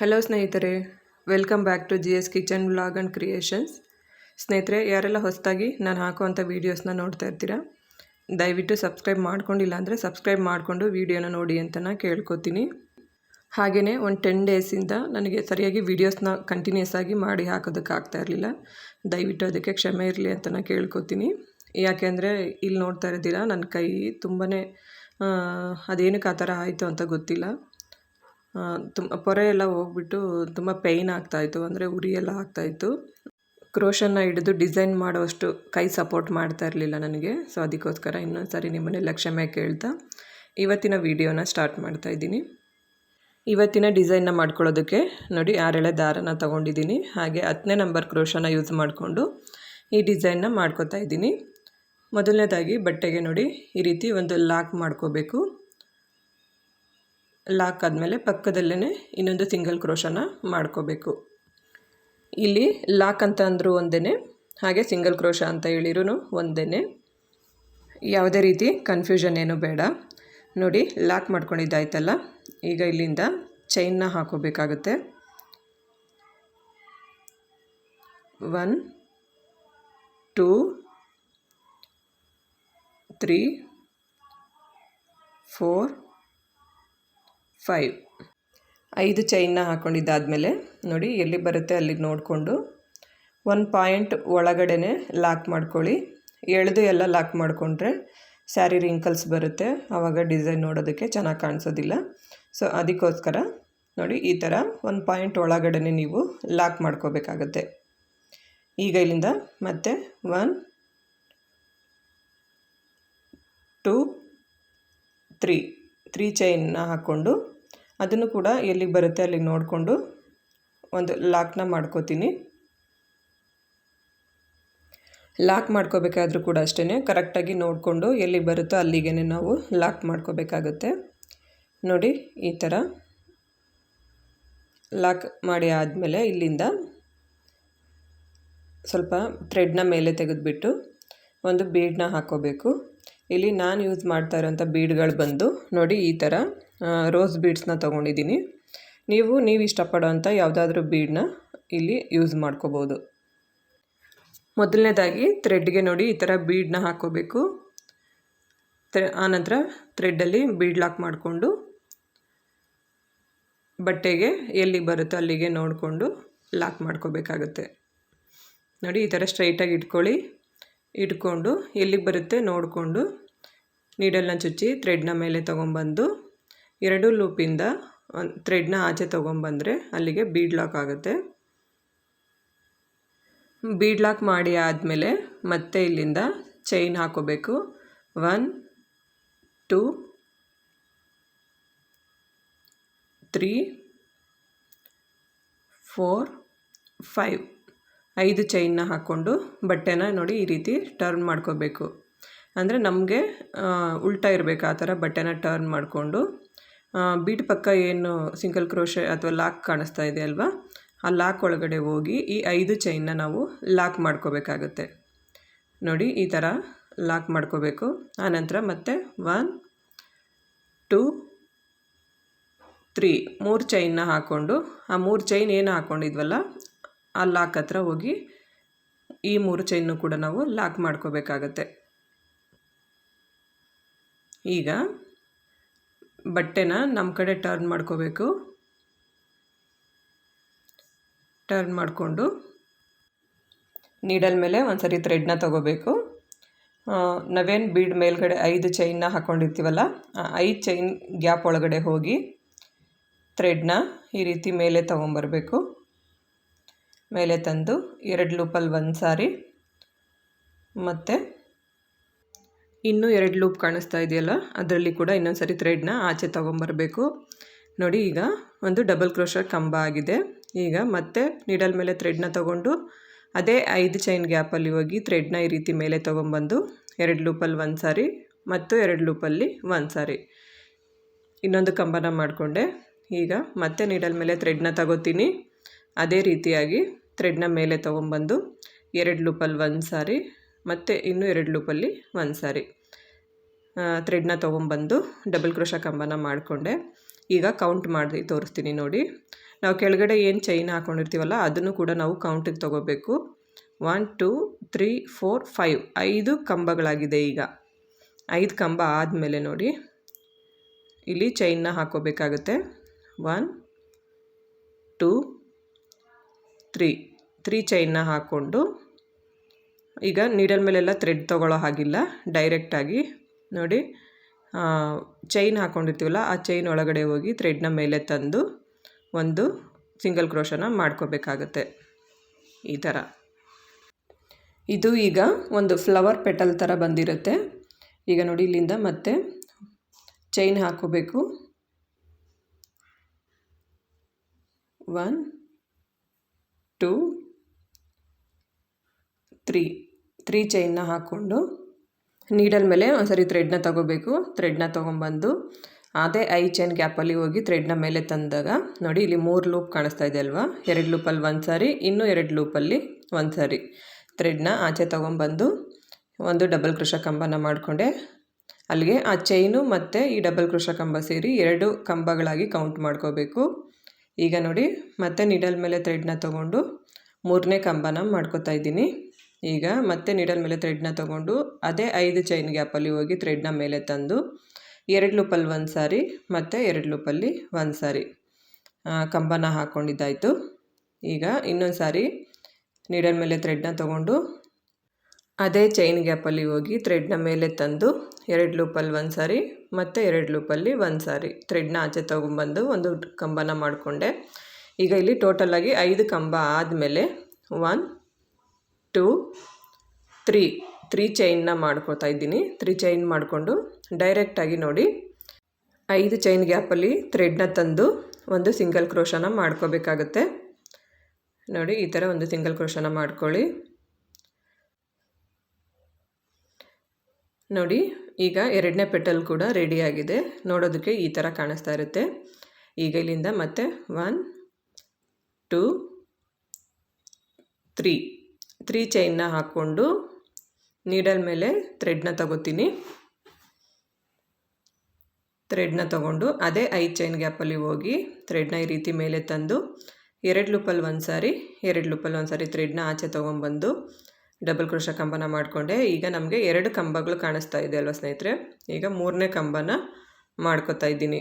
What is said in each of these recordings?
Hello ಸ್ನೇಹಿತರೆ. Welcome back to G S kitchen vlog and creations ಸ್ನೇಹಿತರೆ, ಯಾರೆಲ್ಲ ಹೊಸದಾಗಿ ನಾನು ಹಾಕುವಂಥ ವೀಡಿಯೋಸ್ನ ನೋಡ್ತಾ ಇರ್ತೀರಾ, ದಯವಿಟ್ಟು ಸಬ್ಸ್ಕ್ರೈಬ್ ಮಾಡ್ಕೊಂಡಿಲ್ಲ ಅಂದರೆ ಸಬ್ಸ್ಕ್ರೈಬ್ ಮಾಡಿಕೊಂಡು ವೀಡಿಯೋನ ನೋಡಿ ಅಂತ ನಾನು ಕೇಳ್ಕೊತೀನಿ. ಹಾಗೆಯೇ ಒಂದು ಟೆನ್ ಡೇಸಿಂದ ನನಗೆ ಸರಿಯಾಗಿ ವೀಡಿಯೋಸ್ನ ಕಂಟಿನ್ಯೂಸ್ ಆಗಿ ಮಾಡಿ ಹಾಕೋದಕ್ಕೆ ಆಗ್ತಾ ಇರಲಿಲ್ಲ. ದಯವಿಟ್ಟು ಅದಕ್ಕೆ ಕ್ಷಮೆ ಇರಲಿ ಅಂತ ನಾನು ಕೇಳ್ಕೊತೀನಿ ಯಾಕೆಂದರೆ ಇಲ್ಲಿ ನೋಡ್ತಾ ಇದ್ದೀರಾ ನನ್ನ ಕೈ ತುಂಬಾ ಅದೇನಕ್ಕೆ ಆ ಥರ ಆಯಿತು ಅಂತ ಗೊತ್ತಿಲ್ಲ. ತುಂಬ ಪೊರೆ ಎಲ್ಲ ಹೋಗ್ಬಿಟ್ಟು ತುಂಬ ಪೇಯ್ನ್ ಆಗ್ತಾಯಿತ್ತು, ಅಂದರೆ ಉರಿ ಎಲ್ಲ ಆಗ್ತಾಯಿತ್ತು. ಕ್ರೋಷನ್ನ ಹಿಡಿದು ಡಿಸೈನ್ ಮಾಡೋವಷ್ಟು ಕೈ ಸಪೋರ್ಟ್ ಮಾಡ್ತಾ ಇರಲಿಲ್ಲ ನನಗೆ. ಸೊ, ಅದಕ್ಕೋಸ್ಕರ ಇನ್ನೊಂದು ಸಾರಿ ನಿಮ್ಮನ್ನೆಲ್ಲ ಕ್ಷಮೆ ಕೇಳ್ತಾ ಇವತ್ತಿನ ವೀಡಿಯೋನ ಸ್ಟಾರ್ಟ್ ಮಾಡ್ತಾ ಇದ್ದೀನಿ. ಇವತ್ತಿನ ಡಿಸೈನ್ನ ಮಾಡ್ಕೊಳ್ಳೋದಕ್ಕೆ ನೋಡಿ, ಆರೆಳೆ ದಾರನ ತೊಗೊಂಡಿದ್ದೀನಿ. ಹಾಗೆ ಹತ್ತನೇ ನಂಬರ್ ಕ್ರೋಷನ ಯೂಸ್ ಮಾಡಿಕೊಂಡು ಈ ಡಿಸೈನ್ನ ಮಾಡ್ಕೋತಾ ಇದ್ದೀನಿ. ಮೊದಲನೇದಾಗಿ ಬಟ್ಟೆಗೆ ನೋಡಿ, ಈ ರೀತಿ ಒಂದು ಲಾಕ್ ಮಾಡ್ಕೋಬೇಕು. ಲಾಕ್ ಆದಮೇಲೆ ಪಕ್ಕದಲ್ಲೇ ಇನ್ನೊಂದು ಸಿಂಗಲ್ ಕ್ರೋಶನ ಮಾಡ್ಕೋಬೇಕು. ಇಲ್ಲಿ ಲಾಕ್ ಅಂತ ಅಂದರೂ ಒಂದೇ ಹಾಗೆ ಸಿಂಗಲ್ ಕ್ರೋಶ ಅಂತ ಹೇಳಿರೂ ಒಂದೇ ಯಾವುದೇ ರೀತಿ ಕನ್ಫ್ಯೂಷನ್ ಏನು ಬೇಡ. ನೋಡಿ, ಲಾಕ್ ಮಾಡ್ಕೊಂಡಿದ್ದಾಯ್ತಲ್ಲ? ಈಗ ಇಲ್ಲಿಂದ ಚೈನ್ನ ಹಾಕೋಬೇಕಾಗುತ್ತೆ. One two three four five. ಐದು ಚೈನ್ನ ಹಾಕ್ಕೊಂಡಿದ್ದಾದಮೇಲೆ ನೋಡಿ ಎಲ್ಲಿ ಬರುತ್ತೆ ಅಲ್ಲಿಗೆ ನೋಡಿಕೊಂಡು ಒನ್ ಪಾಯಿಂಟ್ ಒಳಗಡೆನೆ ಲಾಕ್ ಮಾಡ್ಕೊಳ್ಳಿ. ಎಳೆದು ಎಲ್ಲ ಲಾಕ್ ಮಾಡಿಕೊಂಡ್ರೆ ಸ್ಯಾರಿ ರಿಂಕಲ್ಸ್ ಬರುತ್ತೆ. ಆವಾಗ ಡಿಸೈನ್ ನೋಡೋದಕ್ಕೆ ಚೆನ್ನಾಗಿ ಕಾಣಿಸೋದಿಲ್ಲ. ಸೊ ಅದಕ್ಕೋಸ್ಕರ ನೋಡಿ ಈ ಥರ ಒಂದು ಪಾಯಿಂಟ್ ಒಳಗಡೆನೆ ನೀವು ಲಾಕ್ ಮಾಡ್ಕೋಬೇಕಾಗತ್ತೆ. ಈಗ ಇಲ್ಲಿಂದ ಮತ್ತೆ ಒನ್ ಟೂ ತ್ರೀ ತ್ರೀ ಚೈನ್ನ ಹಾಕ್ಕೊಂಡು ಅದನ್ನು ಕೂಡ ಎಲ್ಲಿಗೆ ಬರುತ್ತೆ ಅಲ್ಲಿಗೆ ನೋಡಿಕೊಂಡು ಒಂದು ಲಾಕ್ನ ಮಾಡ್ಕೋತೀನಿ. ಲಾಕ್ ಮಾಡ್ಕೋಬೇಕಾದ್ರೂ ಕೂಡ ಅಷ್ಟೇ ಕರೆಕ್ಟಾಗಿ ನೋಡಿಕೊಂಡು ಎಲ್ಲಿ ಬರುತ್ತೋ ಅಲ್ಲಿಗೆ ನಾವು ಲಾಕ್ ಮಾಡ್ಕೋಬೇಕಾಗುತ್ತೆ. ನೋಡಿ, ಈ ಥರ ಲಾಕ್ ಮಾಡಿ ಆದಮೇಲೆ ಇಲ್ಲಿಂದ ಸ್ವಲ್ಪ ಥ್ರೆಡ್ನ ಮೇಲೆ ತೆಗೆದುಬಿಟ್ಟು ಒಂದು ಬೀಡನ್ನ ಹಾಕೋಬೇಕು ಇಲ್ಲಿ ನಾನು ಯೂಸ್ ಮಾಡ್ತಾ ಇರೋಂಥ ಬೀಡ್ಗಳು ಬಂದು ನೋಡಿ ಈ ಥರ ರೋಸ್ ಬೀಡ್ಸ್ನ ತೊಗೊಂಡಿದ್ದೀನಿ. ನೀವು ನೀವು ಇಷ್ಟಪಡೋವಂಥ ಯಾವುದಾದ್ರೂ ಬೀಡನ್ನ ಇಲ್ಲಿ ಯೂಸ್ ಮಾಡ್ಕೋಬೋದು. ಮೊದಲನೇದಾಗಿ ಥ್ರೆಡ್ಗೆ ನೋಡಿ ಈ ಥರ ಬೀಡನ್ನ ಹಾಕ್ಕೋಬೇಕು. ಆನಂತರ ಥ್ರೆಡ್ಡಲ್ಲಿ ಬೀಡ್ ಲಾಕ್ ಮಾಡಿಕೊಂಡು, ಬಟ್ಟೆಗೆ ಎಲ್ಲಿ ಬರುತ್ತೋ ಅಲ್ಲಿಗೆ ನೋಡಿಕೊಂಡು ಲಾಕ್ ಮಾಡ್ಕೋಬೇಕಾಗುತ್ತೆ. ನೋಡಿ, ಈ ಥರ ಸ್ಟ್ರೈಟಾಗಿ ಇಟ್ಕೊಳ್ಳಿ. ಇಟ್ಕೊಂಡು ಎಲ್ಲಿಗೆ ಬರುತ್ತೆ ನೋಡಿಕೊಂಡು ನೀಡಲ್ನ ಚುಚ್ಚಿ ಥ್ರೆಡ್ನ ಮೇಲೆ ತೊಗೊಂಬಂದು ಎರಡು ಲೂಪಿಂದ ಥ್ರೆಡ್ನ ಆಚೆ ತೊಗೊಂಬಂದರೆ ಅಲ್ಲಿಗೆ ಬೀಡ್ ಲಾಕ್ ಆಗುತ್ತೆ. ಬೀಡ್ ಲಾಕ್ ಮಾಡಿ ಆದಮೇಲೆ ಮತ್ತೆ ಇಲ್ಲಿಂದ ಚೈನ್ ಹಾಕೋಬೇಕು. One two three four five ಐದು ಚೈನ್ನ ಹಾಕ್ಕೊಂಡು ಬಟ್ಟೆನ ನೋಡಿ ಈ ರೀತಿ ಟರ್ನ್ ಮಾಡ್ಕೋಬೇಕು. ಅಂದರೆ ನಮಗೆ ಉಲ್ಟಾ ಇರಬೇಕು ಆ ಥರ ಬಟ್ಟೆನ ಟರ್ನ್ ಮಾಡಿಕೊಂಡು. ಬೀಟ್ ಪಕ್ಕ ಏನು ಸಿಂಗಲ್ ಕ್ರೋಶೆ ಅಥವಾ ಲಾಕ್ ಕಾಣಿಸ್ತಾ ಇದೆ ಅಲ್ವಾ? ಆ ಲಾಕ್ ಒಳಗಡೆ ಹೋಗಿ ಈ ಐದು ಚೈನ್ನ ನಾವು ಲಾಕ್ ಮಾಡ್ಕೋಬೇಕಾಗತ್ತೆ. ನೋಡಿ, ಈ ಥರ ಲಾಕ್ ಮಾಡ್ಕೋಬೇಕು. ಆನಂತರ ಮತ್ತೆ ಒನ್ ಟೂ ತ್ರೀ ಮೂರು ಚೈನ್ನ ಹಾಕ್ಕೊಂಡು ಆ ಮೂರು ಚೈನ್ ಏನು ಹಾಕ್ಕೊಂಡಿದ್ವಲ್ಲ ಆ ಲಾಕ್ ಹತ್ರ ಹೋಗಿ ಈ ಮೂರು ಚೈನ್ನು ಕೂಡ ನಾವು ಲಾಕ್ ಮಾಡ್ಕೋಬೇಕಾಗತ್ತೆ. ಈಗ ಬಟ್ಟೆನ ನಮ್ಮ ಕಡೆ ಟರ್ನ್ ಮಾಡ್ಕೋಬೇಕು. ಟರ್ನ್ ಮಾಡಿಕೊಂಡು ನೀಡಲ್ ಮೇಲೆ ಒಂದು ಸರಿ ಥ್ರೆಡ್ನ ತೊಗೋಬೇಕು. ನಾವೇನು ಬೀಡ್ ಮೇಲ್ಗಡೆ ಐದು ಚೈನ್ನ ಹಾಕ್ಕೊಂಡಿರ್ತೀವಲ್ಲ ಆ ಐದು ಚೈನ್ ಗ್ಯಾಪ್ ಒಳಗಡೆ ಹೋಗಿ ಥ್ರೆಡ್ನ ಈ ರೀತಿ ಮೇಲೆ ತೊಗೊಂಬರ್ಬೇಕು. ಮೇಲೆ ತಂದು ಎರಡು ಲೂಪಲ್ಲಿ ಒಂದು ಸಾರಿ ಮತ್ತು ಇನ್ನೂ ಎರಡು ಲೂಪ್ ಕಾಣಿಸ್ತಾ ಇದೆಯಲ್ಲ, ಅದರಲ್ಲಿ ಕೂಡ ಇನ್ನೊಂದು ಸರಿ ಥ್ರೆಡ್ನ ಆಚೆ ತೊಗೊಂಬರಬೇಕು. ನೋಡಿ, ಈಗ ಒಂದು ಡಬಲ್ ಕ್ರೋಶ ಕಂಬ ಆಗಿದೆ. ಈಗ ಮತ್ತೆ ನೀಡಲ್ ಮೇಲೆ ಥ್ರೆಡ್ನ ತೊಗೊಂಡು ಅದೇ ಐದು ಚೈನ್ ಗ್ಯಾಪಲ್ಲಿ ಹೋಗಿ ಥ್ರೆಡ್ನ ಈ ರೀತಿ ಮೇಲೆ ತೊಗೊಂಬಂದು ಎರಡು ಲೂಪಲ್ಲಿ ಒಂದು ಸಾರಿ ಮತ್ತು ಎರಡು ಲೂಪಲ್ಲಿ ಒಂದು ಸಾರಿ. ಇನ್ನೊಂದು ಕಂಬನ ಮಾಡಿಕೊಂಡೆ. ಈಗ ಮತ್ತೆ ನೀಡಲ್ ಮೇಲೆ ಥ್ರೆಡ್ನ ತಗೋತೀನಿ. ಅದೇ ರೀತಿಯಾಗಿ ಥ್ರೆಡ್ನ ಮೇಲೆ ತೊಗೊಂಬಂದು ಎರಡು ಲೂಪಲ್ಲಿ ಒಂದು ಸಾರಿ ಮತ್ತು ಇನ್ನೂ ಎರಡು ಲೂಪಲ್ಲಿ ಒಂದು ಸಾರಿ. ಥ್ರೆಡ್ನ ತೊಗೊಂಬಂದು ಡಬಲ್ ಕ್ರೋಶ ಕಂಬನ ಮಾಡಿಕೊಂಡೆ. ಈಗ ಕೌಂಟ್ ಮಾಡಿ ತೋರಿಸ್ತೀನಿ ನೋಡಿ. ನಾವು ಕೆಳಗಡೆ ಏನು ಚೈನ್ ಹಾಕ್ಕೊಂಡಿರ್ತೀವಲ್ಲ ಅದನ್ನು ಕೂಡ ನಾವು ಕೌಂಟಿಗೆ ತೊಗೋಬೇಕು. One two three four five ಐದು ಕಂಬಗಳಾಗಿದೆ ಈಗ. ಐದು ಕಂಬ ಆದಮೇಲೆ ನೋಡಿ. ಇಲ್ಲಿ ಚೈನ್ನ ಹಾಕೋಬೇಕಾಗುತ್ತೆ. ಒನ್ ಟೂ ತ್ರೀ ತ್ರೀ ಚೈನ್ನ ಹಾಕ್ಕೊಂಡು ಈಗ ನೀಡಲ್ ಮೇಲೆಲ್ಲ ಥ್ರೆಡ್ ತೊಗೊಳ್ಳೋ ಹಾಗಿಲ್ಲ. ಡೈರೆಕ್ಟಾಗಿ ನೋಡಿ ಚೈನ್ ಹಾಕ್ಕೊಂಡಿರ್ತೀವಲ್ಲ ಆ ಚೈನ್ ಒಳಗಡೆ ಹೋಗಿ ಥ್ರೆಡ್ನ ಮೇಲೆ ತಂದು ಒಂದು ಸಿಂಗಲ್ ಕ್ರೋಶನ ಮಾಡ್ಕೋಬೇಕಾಗತ್ತೆ. ಈ ಥರ ಇದು ಈಗ ಒಂದು ಫ್ಲವರ್ ಪೆಟಲ್ ಥರ ಬಂದಿರುತ್ತೆ. ಈಗ ನೋಡಿ, ಇಲ್ಲಿಂದ ಮತ್ತೆ ಚೈನ್ ಹಾಕೋಬೇಕು. ಒನ್ ಟೂ ತ್ರೀ ತ್ರೀ ಚೈನ್ನ ಹಾಕ್ಕೊಂಡು ನೀಡಲ್ ಮೇಲೆ ಒಂದ್ಸರಿ ಥ್ರೆಡ್ನ ತಗೋಬೇಕು. ಥ್ರೆಡ್ನ ತೊಗೊಂಬಂದು ಅದೇ ಐ ಚೈನ್ ಗ್ಯಾಪಲ್ಲಿ ಹೋಗಿ ಥ್ರೆಡ್ನ ಮೇಲೆ ತಂದಾಗ ನೋಡಿ ಇಲ್ಲಿ ಮೂರು ಲೂಪ್ ಕಾಣಿಸ್ತಾ ಇದೆ ಅಲ್ವಾ? ಎರಡು ಲೂಪಲ್ಲಿ ಒಂದು ಸಾರಿ ಇನ್ನೂ ಎರಡು ಲೂಪಲ್ಲಿ ಒಂದು ಸಾರಿ ಥ್ರೆಡ್ನ ಆಚೆ ತೊಗೊಂಬಂದು ಒಂದು ಡಬಲ್ ಕೃಷ ಕಂಬನ ಮಾಡಿಕೊಂಡೆ. ಅಲ್ಲಿಗೆ ಆ ಚೈನು ಮತ್ತು ಈ ಡಬಲ್ ಕೃಷ ಕಂಬ ಸೇರಿ ಎರಡು ಕಂಬಗಳಾಗಿ ಕೌಂಟ್ ಮಾಡ್ಕೋಬೇಕು. ಈಗ ನೋಡಿ ಮತ್ತೆ ನಿಡಲ್ ಮೇಲೆ ಥ್ರೆಡ್ನ ತೊಗೊಂಡು ಮೂರನೇ ಕಂಬನ ಮಾಡ್ಕೋತಾ ಇದ್ದೀನಿ. ಈಗ ಮತ್ತೆ ನೀಡಲ್ ಮೇಲೆ ಥ್ರೆಡ್ನ ತೊಗೊಂಡು ಅದೇ ಐದು ಚೈನ್ ಗ್ಯಾಪಲ್ಲಿ ಹೋಗಿ ಥ್ರೆಡ್ನ ಮೇಲೆ ತಂದು ಎರಡು ಲೂಪಲ್ಲಿ ಒಂದು ಸಾರಿ ಮತ್ತು ಎರಡು ಲೂಪಲ್ಲಿ ಒಂದು ಸಾರಿ ಕಂಬನ ಹಾಕ್ಕೊಂಡಿದ್ದಾಯಿತು ಈಗ ಇನ್ನೊಂದು ಸಾರಿ ನೀಡಲ್ ಮೇಲೆ ಥ್ರೆಡ್ನ ತೊಗೊಂಡು ಅದೇ ಚೈನ್ ಗ್ಯಾಪಲ್ಲಿ ಹೋಗಿ ಥ್ರೆಡ್ನ ಮೇಲೆ ತಂದು ಎರಡು ಲೂಪಲ್ಲಿ ಒಂದು ಸಾರಿ ಮತ್ತು ಎರಡು ಲೂಪಲ್ಲಿ ಒಂದು ಸಾರಿ ಥ್ರೆಡ್ನ ಆಚೆ ತೊಗೊಂಬಂದು ಒಂದು ಕಂಬನ ಮಾಡಿಕೊಂಡೆ. ಈಗ ಇಲ್ಲಿ ಟೋಟಲಾಗಿ ಐದು ಕಂಬ ಆದಮೇಲೆ ಒನ್ ಟೂ ತ್ರೀ ತ್ರೀ ಚೈನ್ನ ಮಾಡ್ಕೊತಾ ಇದ್ದೀನಿ. ತ್ರೀ ಚೈನ್ ಮಾಡಿಕೊಂಡು ಡೈರೆಕ್ಟಾಗಿ ನೋಡಿ. ಐದು ಚೈನ್ ಗ್ಯಾಪಲ್ಲಿ ಥ್ರೆಡ್ನ ತಂದು ಒಂದು ಸಿಂಗಲ್ ಕ್ರೋಶನ ಮಾಡ್ಕೋಬೇಕಾಗತ್ತೆ. ನೋಡಿ, ಈ ಥರ ಒಂದು ಸಿಂಗಲ್ ಕ್ರೋಶನ ಮಾಡ್ಕೊಳ್ಳಿ. ನೋಡಿ, ಈಗ ಎರಡನೇ ಪೆಟಲ್ ಕೂಡ ರೆಡಿಯಾಗಿದೆ ನೋಡೋದಕ್ಕೆ ಈ ಥರ ಕಾಣಿಸ್ತಾ ಇರುತ್ತೆ. ಈಗ ಇಲ್ಲಿಂದ ಮತ್ತೆ ಒನ್ ಟೂ ತ್ರೀ ತ್ರೀ ಚೈನ್ನ ಹಾಕ್ಕೊಂಡು ನೀಡಲ್ ಮೇಲೆ ಥ್ರೆಡ್ನ ತಗೋತೀನಿ. ಥ್ರೆಡ್ನ ತಗೊಂಡು ಅದೇ ಐದು ಚೈನ್ ಗ್ಯಾಪಲ್ಲಿ ಹೋಗಿ ಥ್ರೆಡ್ನ ಈ ರೀತಿ ಮೇಲೆ ತಂದು ಎರಡು ಲೂಪಲ್ಲಿ ಒಂದು ಸಾರಿ, ಎರಡು ಲೂಪಲ್ಲಿ ಒಂದು ಸಾರಿ ಥ್ರೆಡ್ನ ಆಚೆ ತೊಗೊಂಬಂದು ಡಬಲ್ ಕ್ರೋಶ ಕಂಬನ ಮಾಡಿಕೊಂಡೆ. ಈಗ ನಮಗೆ ಎರಡು ಕಂಬಗಳು ಕಾಣಿಸ್ತಾ ಇದೆ ಅಲ್ವಾ ಸ್ನೇಹಿತರೆ? ಈಗ ಮೂರನೇ ಕಂಬನ ಮಾಡ್ಕೋತಾ ಇದ್ದೀನಿ.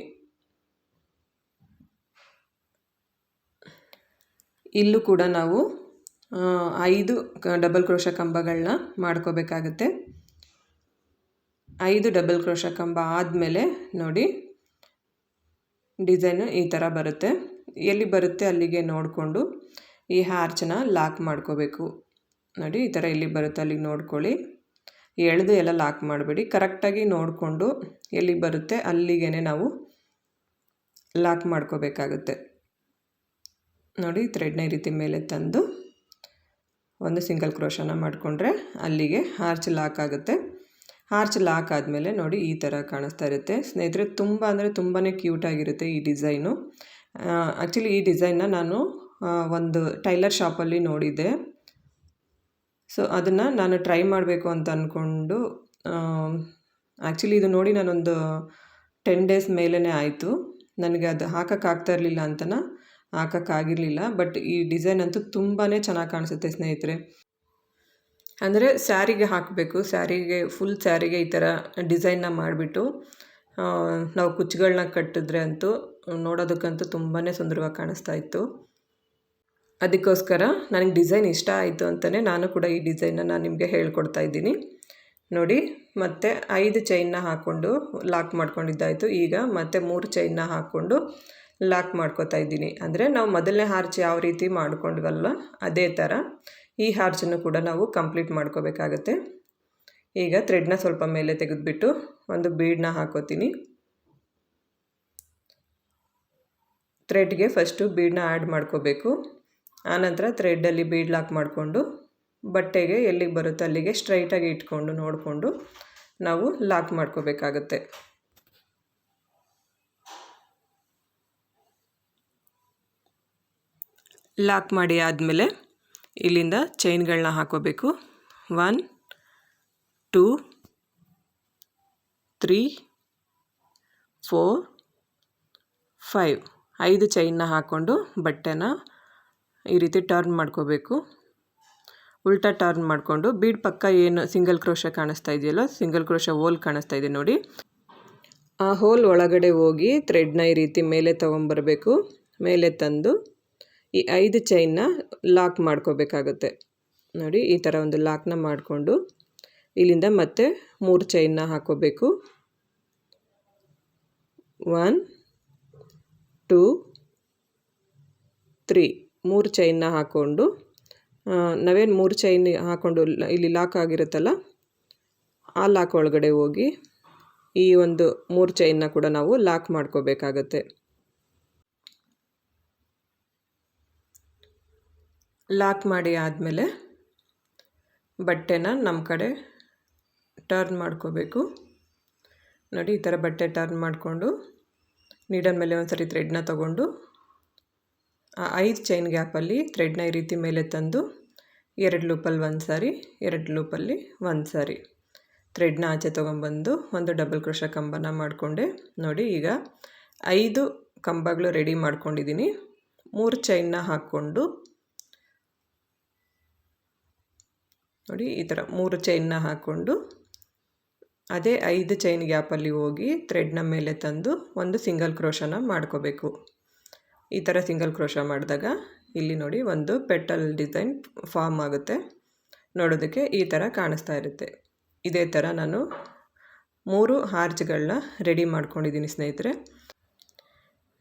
ಇಲ್ಲೂ ಕೂಡ ನಾವು ಐದು ಡಬಲ್ ಕ್ರೋಶ ಕಂಬಗಳನ್ನ ಮಾಡ್ಕೋಬೇಕಾಗುತ್ತೆ. ಐದು ಡಬಲ್ ಕ್ರೋಶ ಕಂಬ ಆದಮೇಲೆ ನೋಡಿ ಡಿಸೈನು ಈ ಥರ ಬರುತ್ತೆ. ಎಲ್ಲಿ ಬರುತ್ತೆ ಅಲ್ಲಿಗೆ ನೋಡಿಕೊಂಡು ಈ ಹಾರ್ಚನ್ನ ಲಾಕ್ ಮಾಡ್ಕೋಬೇಕು. ನೋಡಿ, ಈ ಥರ ಎಲ್ಲಿ ಬರುತ್ತೆ ಅಲ್ಲಿಗೆ ನೋಡ್ಕೊಳ್ಳಿ. ಎಳೆದು ಎಲ್ಲ ಲಾಕ್ ಮಾಡಬೇಡಿ. ಕರೆಕ್ಟಾಗಿ ನೋಡಿಕೊಂಡು ಎಲ್ಲಿ ಬರುತ್ತೆ ಅಲ್ಲಿಗೆ ನಾವು ಲಾಕ್ ಮಾಡ್ಕೋಬೇಕಾಗುತ್ತೆ. ನೋಡಿ ಥ್ರೆಡ್ನ ರೀತಿ ಮೇಲೆ ತಂದು ಒಂದು ಸಿಂಗಲ್ ಕ್ರೋಶನ ಮಾಡಿಕೊಂಡ್ರೆ ಅಲ್ಲಿಗೆ ಹಾರ್ಚ್ ಲಾಕ್ ಆಗುತ್ತೆ. ಹಾರ್ಚ್ ಲಾಕ್ ಆದಮೇಲೆ ನೋಡಿ ಈ ಥರ ಕಾಣಿಸ್ತಾ ಇರುತ್ತೆ. ಸ್ನೇಹಿತರೆ, ತುಂಬ ಅಂದರೆ ತುಂಬಾ ಕ್ಯೂಟಾಗಿರುತ್ತೆ ಈ ಡಿಸೈನು ಆ್ಯಕ್ಚುಲಿ ಈ ಡಿಸೈನ್ನ ನಾನು ಒಂದು ಟೈಲರ್ ಶಾಪಲ್ಲಿ ನೋಡಿದ್ದೆ. ಸೊ ಅದನ್ನು ನಾನು ಟ್ರೈ ಮಾಡಬೇಕು ಅಂತ ಅಂದ್ಕೊಂಡು ಆ್ಯಕ್ಚುಲಿ ಇದು ನೋಡಿ ನಾನೊಂದು ಟೆನ್ ಡೇಸ್ ಮೇಲೇ ಆಯಿತು. ನನಗೆ ಅದು ಹಾಕೋಕ್ಕಾಗ್ತಾ ಇರಲಿಲ್ಲ ಅಂತನ ಹಾಕೋಕ್ಕಾಗಿರಲಿಲ್ಲ ಬಟ್ ಈ ಡಿಸೈನ್ ಅಂತೂ ತುಂಬಾ ಚೆನ್ನಾಗಿ ಕಾಣಿಸುತ್ತೆ ಸ್ನೇಹಿತರೆ. ಅಂದರೆ ಸ್ಯಾರಿಗೆ ಹಾಕಬೇಕು, ಸ್ಯಾರಿಗೆ ಫುಲ್ ಸ್ಯಾರಿಗೆ ಈ ಥರ ಡಿಸೈನ್ನ ಮಾಡಿಬಿಟ್ಟು ನಾವು ಕುಚ್ಚುಗಳನ್ನ ಕಟ್ಟಿದ್ರೆ ಅಂತೂ ನೋಡೋದಕ್ಕಂತೂ ತುಂಬಾ ಸುಂದರವಾಗಿ ಕಾಣಿಸ್ತಾ ಇತ್ತು. ಅದಕ್ಕೋಸ್ಕರ ನನಗೆ ಡಿಸೈನ್ ಇಷ್ಟ ಆಯಿತು ಅಂತಲೇ ನಾನು ಕೂಡ ಈ ಡಿಸೈನ್ನ ನಾನು ನಿಮಗೆ ಹೇಳ್ಕೊಡ್ತಾ ಇದ್ದೀನಿ. ನೋಡಿ, ಮತ್ತೆ ಐದು ಚೈನ್ನ ಹಾಕ್ಕೊಂಡು ಲಾಕ್ ಮಾಡ್ಕೊಂಡಿದ್ದಾಯಿತು. ಈಗ ಮತ್ತೆ ಮೂರು ಚೈನ್ನ ಹಾಕ್ಕೊಂಡು ಲಾಕ್ ಮಾಡ್ಕೋತಾ ಇದ್ದೀನಿ. ಅಂದರೆ ನಾವು ಮೊದಲನೇ ಹಾರ್ಚ್ ಯಾವ ರೀತಿ ಮಾಡ್ಕೊಂಡ್ವಲ್ಲ ಅದೇ ಥರ ಈ ಹಾರ್ಚನ್ನು ಕೂಡ ನಾವು ಕಂಪ್ಲೀಟ್ ಮಾಡ್ಕೋಬೇಕಾಗತ್ತೆ. ಈಗ ಥ್ರೆಡ್ನ ಸ್ವಲ್ಪ ಮೇಲೆ ತೆಗೆದುಬಿಟ್ಟು ಒಂದು ಬೀಡನ್ನ ಹಾಕೋತೀನಿ. ಥ್ರೆಡ್ಗೆ ಫಸ್ಟು ಬೀಡನ್ನ ಆ್ಯಡ್ ಮಾಡ್ಕೋಬೇಕು. ಆನಂತರ ಥ್ರೆಡ್ಡಲ್ಲಿ ಬೀಡ್ ಲಾಕ್ ಮಾಡಿಕೊಂಡು ಬಟ್ಟೆಗೆ ಎಲ್ಲಿಗೆ ಬರುತ್ತೆ ಅಲ್ಲಿಗೆ ಸ್ಟ್ರೈಟಾಗಿ ಇಟ್ಕೊಂಡು ನೋಡಿಕೊಂಡು ನಾವು ಲಾಕ್ ಮಾಡ್ಕೋಬೇಕಾಗತ್ತೆ. ಲಾಕ್ ಮಾಡಿ ಆದಮೇಲೆ ಇಲ್ಲಿಂದ ಚೈನ್ಗಳನ್ನ ಹಾಕೋಬೇಕು. One, two, three, four, five. ಐದು ಚೈನ್ನ ಹಾಕ್ಕೊಂಡು ಬಟ್ಟೆನ ಈ ರೀತಿ ಟರ್ನ್ ಮಾಡ್ಕೋಬೇಕು. ಉಲ್ಟಾ ಟರ್ನ್ ಮಾಡಿಕೊಂಡು ಬೀಡ್ ಪಕ್ಕ ಏನು ಸಿಂಗಲ್ ಕ್ರೋಶ ಕಾಣಿಸ್ತಾ ಇದೆಯಲ್ಲ, ಸಿಂಗಲ್ ಕ್ರೋಶ ಹೋಲ್ ಕಾಣಿಸ್ತಾ ಇದೆ ನೋಡಿ. ಆ ಹೋಲ್ ಒಳಗಡೆ ಹೋಗಿ ಥ್ರೆಡ್ನ ಈ ರೀತಿ ಮೇಲೆ ತೊಗೊಂಬರ್ಬೇಕು ಮೇಲೆ ತಂದು ಈ ಐದು ಚೈನ್ನ ಲಾಕ್ ಮಾಡ್ಕೋಬೇಕಾಗುತ್ತೆ. ನೋಡಿ, ಈ ಥರ ಒಂದು ಲಾಕ್ನ ಮಾಡಿಕೊಂಡು ಇಲ್ಲಿಂದ ಮತ್ತೆ ಮೂರು ಚೈನ್ನ ಹಾಕೋಬೇಕು. ಒನ್ ಟೂ ತ್ರೀ ಮೂರು ಚೈನ್ನ ಹಾಕ್ಕೊಂಡು ನಾವೇನು ಮೂರು ಚೈನ್ ಹಾಕ್ಕೊಂಡು ಇಲ್ಲಿ ಲಾಕ್ ಆಗಿರುತ್ತಲ್ಲ, ಆ ಲಾಕ್ ಒಳಗಡೆ ಹೋಗಿ ಈ ಒಂದು ಮೂರು ಚೈನ್ನ ಕೂಡ ನಾವು ಲಾಕ್ ಮಾಡ್ಕೋಬೇಕಾಗತ್ತೆ. ಲಾಕ್ ಮಾಡಿ ಆದಮೇಲೆ ಬಟ್ಟೆನ ನಮ್ಮ ಕಡೆ ಟರ್ನ್ ಮಾಡ್ಕೋಬೇಕು. ನೋಡಿ, ಈ ಥರ ಬಟ್ಟೆ ಟರ್ನ್ ಮಾಡಿಕೊಂಡು ನೀಡಲ್ ಮೇಲೆ ಒಂದು ಸರಿ ಥ್ರೆಡ್ನ ತಗೊಂಡು ಆ ಐದು ಚೈನ್ ಗ್ಯಾಪಲ್ಲಿ ಥ್ರೆಡ್ನ ಈ ರೀತಿ ಮೇಲೆ ತಂದು ಎರಡು ಲೂಪಲ್ಲಿ ಒಂದು ಸಾರಿ, ಎರಡು ಲೂಪಲ್ಲಿ ಒಂದು ಸಾರಿ ಥ್ರೆಡ್ನ ಆಚೆ ತೊಗೊಂಬಂದು ಒಂದು ಡಬಲ್ ಕ್ರೋಶ ಕಂಬನ ಮಾಡಿಕೊಂಡೆ. ನೋಡಿ, ಈಗ ಐದು ಕಂಬಗಳು ರೆಡಿ ಮಾಡ್ಕೊಂಡಿದ್ದೀನಿ. ಮೂರು ಚೈನ್ನ ಹಾಕ್ಕೊಂಡು ನೋಡಿ, ಈ ಥರ ಮೂರು ಚೈನ್ನ ಹಾಕ್ಕೊಂಡು ಅದೇ ಐದು ಚೈನ್ ಗ್ಯಾಪಲ್ಲಿ ಹೋಗಿ ಥ್ರೆಡ್ನ ಮೇಲೆ ತಂದು ಒಂದು ಸಿಂಗಲ್ ಕ್ರೋಶನ ಮಾಡ್ಕೋಬೇಕು. ಈ ಥರ ಸಿಂಗಲ್ ಕ್ರೋಶ ಮಾಡಿದಾಗ ಇಲ್ಲಿ ನೋಡಿ ಒಂದು ಪೆಟಲ್ ಡಿಸೈನ್ ಫಾರ್ಮ್ ಆಗುತ್ತೆ. ನೋಡೋದಕ್ಕೆ ಈ ಥರ ಕಾಣಿಸ್ತಾ ಇರುತ್ತೆ. ಇದೇ ಥರ ನಾನು ಮೂರು ಹಾರ್ಚ್ಗಳನ್ನ ರೆಡಿ ಮಾಡ್ಕೊಂಡಿದ್ದೀನಿ ಸ್ನೇಹಿತರೆ.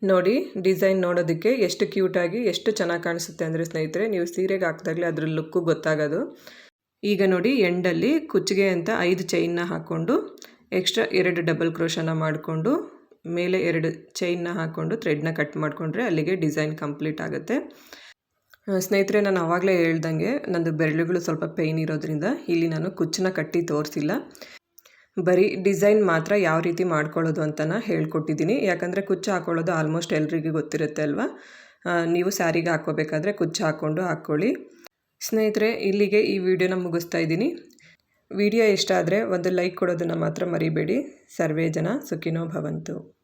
ನೋಡಿ ಡಿಸೈನ್ ನೋಡೋದಕ್ಕೆ ಎಷ್ಟು ಕ್ಯೂಟಾಗಿ ಎಷ್ಟು ಚೆನ್ನಾಗಿ ಕಾಣಿಸುತ್ತೆ ಅಂದರೆ ಸ್ನೇಹಿತರೆ, ನೀವು ಸೀರೆಗೆ ಹಾಕಿದಾಗಲೇ ಅದ್ರ ಲುಕ್ಕು ಗೊತ್ತಾಗೋದು. ಈಗ ನೋಡಿ ಎಂಡಲ್ಲಿ ಕುಚ್ಚಿಗೆ ಅಂತ ಐದು ಚೈನ್ನ ಹಾಕ್ಕೊಂಡು ಎಕ್ಸ್ಟ್ರಾ ಎರಡು ಡಬಲ್ ಕ್ರೋಶನ ಮಾಡಿಕೊಂಡು ಮೇಲೆ ಎರಡು ಚೈನ್ನ ಹಾಕ್ಕೊಂಡು ಥ್ರೆಡ್ನ ಕಟ್ ಮಾಡಿಕೊಂಡ್ರೆ ಅಲ್ಲಿಗೆ ಡಿಸೈನ್ ಕಂಪ್ಲೀಟ್ ಆಗುತ್ತೆ. ಸ್ನೇಹಿತರೆ, ನಾನು ಆವಾಗಲೇ ಹೇಳ್ದಂಗೆ ನಂದು ಬೆರಳುಗಳು ಸ್ವಲ್ಪ ಪೇಯ್ನ್ ಇರೋದ್ರಿಂದ ಇಲ್ಲಿ ನಾನು ಕುಚ್ಚನ್ನ ಕಟ್ಟಿ ತೋರಿಸಿಲ್ಲ. ಬರೀ ಡಿಸೈನ್ ಮಾತ್ರ ಯಾವ ರೀತಿ ಮಾಡ್ಕೊಳ್ಳೋದು ಅಂತನ ಹೇಳ್ಕೊಟ್ಟಿದ್ದೀನಿ. ಯಾಕಂದರೆ ಕುಚ್ಚು ಹಾಕ್ಕೊಳ್ಳೋದು ಆಲ್ಮೋಸ್ಟ್ ಎಲ್ರಿಗೂ ಗೊತ್ತಿರುತ್ತೆ ಅಲ್ವಾ? ನೀವು ಸ್ಯಾರಿಗೆ ಹಾಕ್ಕೋಬೇಕಾದ್ರೆ ಕುಚ್ಚು ಹಾಕ್ಕೊಂಡು ಹಾಕ್ಕೊಳ್ಳಿ. ಸ್ನೇಹಿತರೆ, ಇಲ್ಲಿಗೆ ಈ ವಿಡಿಯೋನ ಮುಗಿಸ್ತಾ ಇದ್ದೀನಿ. ವಿಡಿಯೋ ಇಷ್ಟ ಆದರೆ ಒಂದು ಲೈಕ್ ಕೊಡೋದನ್ನು ಮಾತ್ರ ಮರಿಬೇಡಿ. ಸರ್ವೇ ಜನ ಸುಖಿನೋ ಭವಂತು.